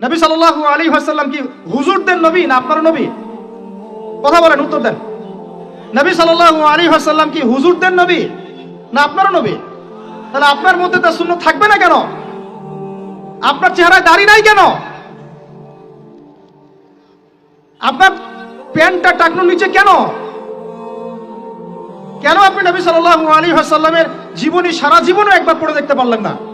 নবী সাল্লাল্লাহু আলী হাসাল্লাম কি হুজুরদের নবী না আপনার নবী? কথা বলেন, উত্তর দেন। নবী সাল্লাল্লাহু আলী হাসাল্লাম কি হুজুরদের নবী না আপনার নবী? তাহলে আপনার মধ্যে তার শূন্য থাকবে না কেন? আপনার চেহারায় দাড়ি নাই কেন? আপনার প্যান্টটা টাকনোর নিচে কেন? কেন আপনি নবী সাল্লাল্লাহু আলী হাসাল্লামের জীবনী সারা জীবনও একবার পড়ে দেখতে পারলেন না?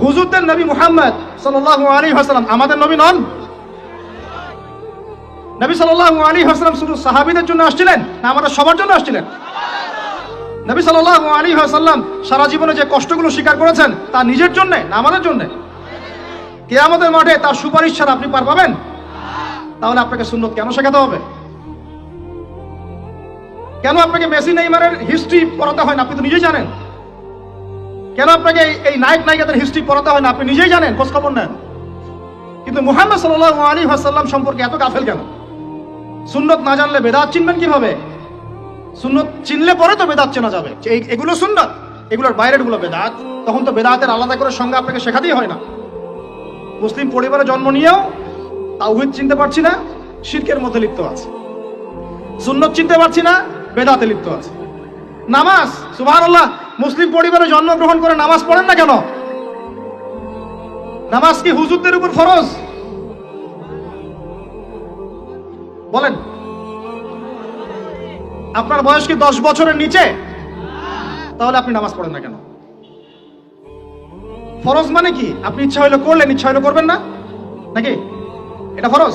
হুজুরদের নবী মুহাম্মদ সাল্লাল্লাহু আলাইহি ওয়াসাল্লাম। আমাদের নবী নন? নবী সাল্লাল্লাহু আলাইহি ওয়াসাল্লাম শুধু সাহাবীদের জন্য আসছিলেন না আমাদের সবার জন্য আসছিলেন? নবী সাল্লাল্লাহু আলাইহি ওয়াসাল্লাম সারা জীবনে যে কষ্টগুলো স্বীকার করেছেন তা নিজের জন্য না আমাদের জন্য? কিয়ামতের মাঠে তার সুপারিশ ছাড়া আপনি পার পাবেন? তাহলে আপনাকে সুন্নত কেন শেখাতে হবে? কেন আপনাকে মেসি নেইমারের হিস্ট্রি পড়াতে হয় না আপনি তো নিজেই জানেন? কেন আপনাকে এই- নায়ক, নায়িকাদের হিস্ট্রি পড়াতে হয় না? আপনি নিজেই জানেন খোঁজ খবর নেন। কিন্তু মুহাম্মদ সাল্লাল্লাহু আলাইহি ওয়াসাল্লাম সম্পর্কে এত গাফেল কেন? সুন্নত না জানলে বেদাত চিনবেন কীভাবে? সুন্নত চিনলে পরে তো বেদাত চেনা যাবে। এগুলো সুন্নত, এগুলোর বাইরেরগুলো বেদাত। তখন তো বেদাতের আলাদা করে সঙ্গে আপনাকে শেখাতেই হয় না। মুসলিম পরিবারে জন্ম নিয়েও তাওহিদ চিনতে পারছি না, শিরকের মধ্যে লিপ্ত আছে। সুন্নত চিনতে পারছি না, বেদাতে লিপ্ত আছে। নামাজ, সুবহানাল্লাহ মুসলিম পরিবারে জন্মগ্রহণ করে নামাজ পড়েন না কেন? নামাজ কি হুজুরদের উপর ফরজ? বলেন। আপনার বয়স কি দশ বছরের নিচে? তাহলে আপনি নামাজ পড়েন না কেন? ফরজ মানে কি? আপনি ইচ্ছা হইলে করলেন, ইচ্ছা হইলে করবেন না? নাকি? এটা ফরজ?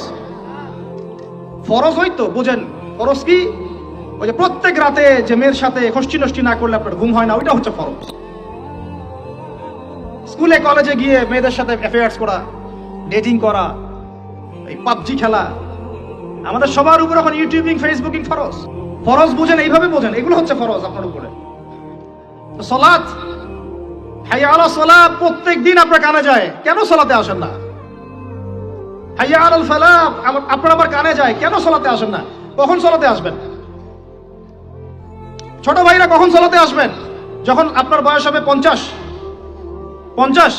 ফরজ হয়তো বুঝেন। ফরজ কি? ওই যে প্রত্যেক রাতে যে মেয়ের সাথে খষ্টি নষ্টি না করলে আপনার ঘুম হয় না, ওইটা হচ্ছে ফরজ। স্কুলে, কলেজে গিয়ে মেয়েদের সাথে অ্যাফেয়ার্স করা ডেটিং করা, এই পাবজি খেলা, আমাদের সবার উপর এখন ইউটিউবিং ফেসবুকিং ফরজ। ফরজ বুঝেন, এইভাবে বোঝেন, এগুলো হচ্ছে ফরজ আপনার উপরে। সলাৎ, হাইয়া আলা সলা প্রত্যেক দিন আপনার কানে যায়, কেন সলাতে আসেন না? হাইয়া আলাল ফালা আমার- আপনার আবার কানে যায়, কেন সলাতে আসেন না? কখন সলাতে আসবেন? ছোট ভাইরা কখন সলাতে আসবেন? যখন আপনার বয়স হবে পঞ্চাশ। পঞ্চাশ?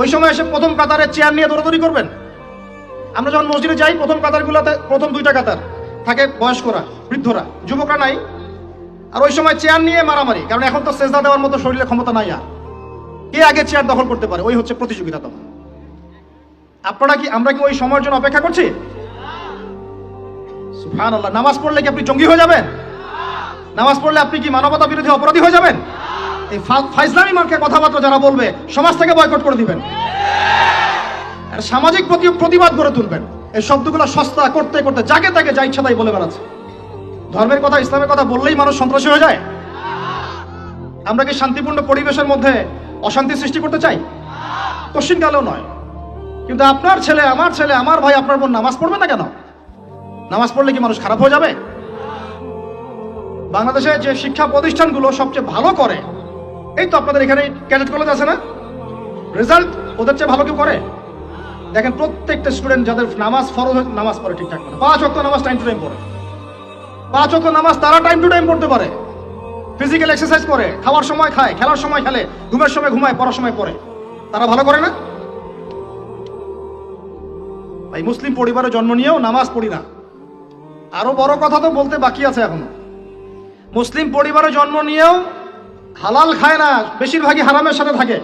ওই সময় এসে প্রথম কাতারে চেয়ার নিয়ে দৌড়াদৌড়ি করবেন? আমরা যখন মসজিদে যাই, প্রথম কাতারগুলোতে প্রথম দুইটা কাতার। থাকে বয়স্করা, বৃদ্ধরা, যুবকরা নাই। আর ওই সময় চেয়ার নিয়ে মারামারি, কারণ এখন তো সেজদা দেওয়ার মতো শরীরে ক্ষমতা নাই আর। কে আগে চেয়ার দখল করতে পারে? ওই হচ্ছে প্রতিযোগিতা তখন। আপনারা কি, আমরা কি ওই সময়ের জন্য অপেক্ষা করছি? আল্লাহ নামাজ পড়লে কি আপনি জঙ্গি হয়ে যাবেন? নামাজ পড়লে আপনি কি মানবতা বিরোধী অপরাধী হয়ে যাবেন? এই ফাইজলামি মার্কে কথাবার্তা যারা বলবে, সমাজ থেকে বয়কট করে দিবেন। সামাজিক প্রতি- প্রতিবাদ গড়ে তুলবেন। এই শব্দগুলো সস্তা করতে করতে যাকে তাকে যা ইচ্ছা তাই বলে বেড়াচ্ছে। ধর্মের কথা, ইসলামের কথা বললেই মানুষ সন্ত্রাসী হয়ে যায়। আমরা কি শান্তিপূর্ণ পরিবেশের মধ্যে অশান্তি সৃষ্টি করতে চাই? কশ্চিন কালেও নয়। কিন্তু আপনার ছেলে, আমার ছেলে, আমার ভাই, আপনার বোন নামাজ পড়বে না কেন? নামাজ পড়লে কি মানুষ খারাপ হয়ে যাবে? বাংলাদেশে যে শিক্ষা প্রতিষ্ঠানগুলো সবচেয়ে ভালো করে, এই তো আপনাদের এখানে ক্যাডেট কলেজ আছে না? রেজাল্ট ওদের চেয়ে ভালো কেউ করে? দেখেন প্রত্যেকটা স্টুডেন্ট যাদের নামাজ ফরজ নামাজ পড়ে ঠিকঠাক করে পাঁচ অক্ট নামাজ টাইম টু টাইম পড়ে। পাঁচ অক্ট নামাজ তারা টাইম টু টাইম পড়তে পারে। ফিজিক্যাল এক্সারসাইজ করে, খাওয়ার সময় খায়, খেলার সময় খেলে, ঘুমের সময় ঘুমায়, পড়ার সময় পড়ে। তারা ভালো করে না? ভাই, মুসলিম পরিবারে জন্ম নিয়েও নামাজ পড়ি না। আরও বড় কথা তো বলতে বাকি আছে এখনও। মুসলিম পরিবারে জন্ম নিয়েও হালাল খায় না বেশিরভাগই হারামের সাথে থাকে।